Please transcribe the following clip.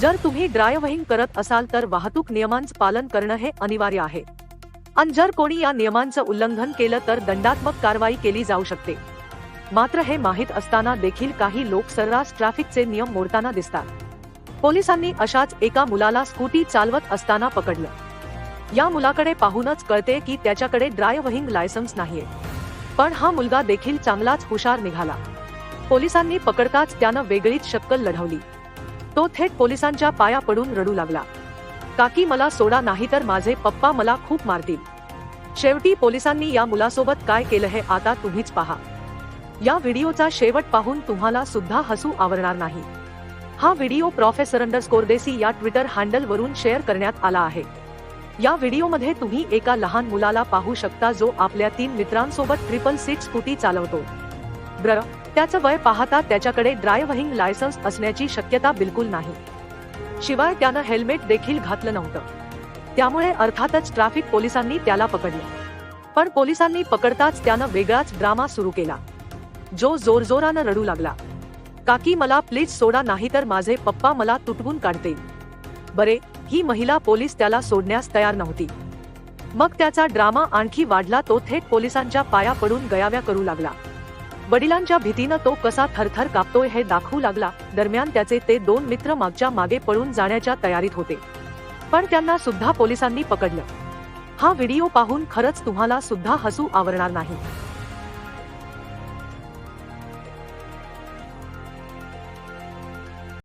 जर तुम्ही ड्रायव्हिंग करत असाल तर वाहतूक नियमांचं पालन करणं हे अनिवार्य आहे. आणि जर कोणी या नियमांचं उल्लंघन केलं तर दंडात्मक कारवाई केली जाऊ शकते. मात्र हे माहीत असताना देखील काही लोक सर्रास ट्रॅफिकचे नियम मोडताना दिसतात. पोलिसांनी अशाच एका मुलाला स्कूटी चालवत असताना पकडलं. या मुलाकडे पाहूनच कळते की त्याच्याकडे ड्रायव्हिंग लायसन्स नाहीये. पण हा मुलगा देखील चांगलाच हुशार निघाला. पोलिसांनी पकडताच त्यानं वेगळीच शक्कल लढवली. तो थेट पोलिसांच्या पाया पडून रडू लागला. काकी मला सोडा नाही तर माझे पप्पा मला खूप मारतील. शेवटी पोलिसांनी या मुलासोबत काय केलं हे आता तुम्हीच पहा. या व्हिडिओचा शेवट पाहून तुम्हाला सुद्धा हसू आवरणार नाही. हा व्हिडिओ प्रोफेसर अंडरस्कोरदेसी या ट्विटर हँडल वरून शेअर करण्यात आला आहे. या व्हिडिओमध्ये तुम्ही एका लहान मुलाला पाहू शकता जो आपल्या तीन मित्रांसोबत ट्रिपल सीट स्कूटी चालवतो. ब्र त्याचं वय पाहता त्याच्याकडे ड्रायव्हिंग लायसन्स असण्याची शक्यता बिलकुल नाही. शिवाय त्यानं हेल्मेट देखील घातलं नव्हतं. त्यामुळे अर्थातच ट्रॅफिक पोलिसांनी त्याला पकडले. पण पोलिसांनी पकडताच त्यानं वेगळाच ड्रामा सुरू केला. जो जोरजोरानं रडू लागला. काकी मला प्लीज सोडा नाही तर माझे पप्पा मला तुटवून काढतील. बरे ही महिला पोलीस त्याला सोडण्यास तयार नव्हती. मग त्याचा ड्रामा आणखी वाढला तो थेट पोलिसांच्या पाया पडून गयाव्या करू लागला. वडिलांच्या भीतीनं तो कसा थरथर कापतोय हे दाखवू लागला. दरम्यान त्याचे ते दोन मित्र मागच्या मागे पळून जाण्याच्या तयारीत होते. पण त्यांना सुद्धा पोलिसांनी पकडलं. हा व्हिडिओ पाहून खरंच तुम्हाला सुद्धा हसू आवरणार नाही.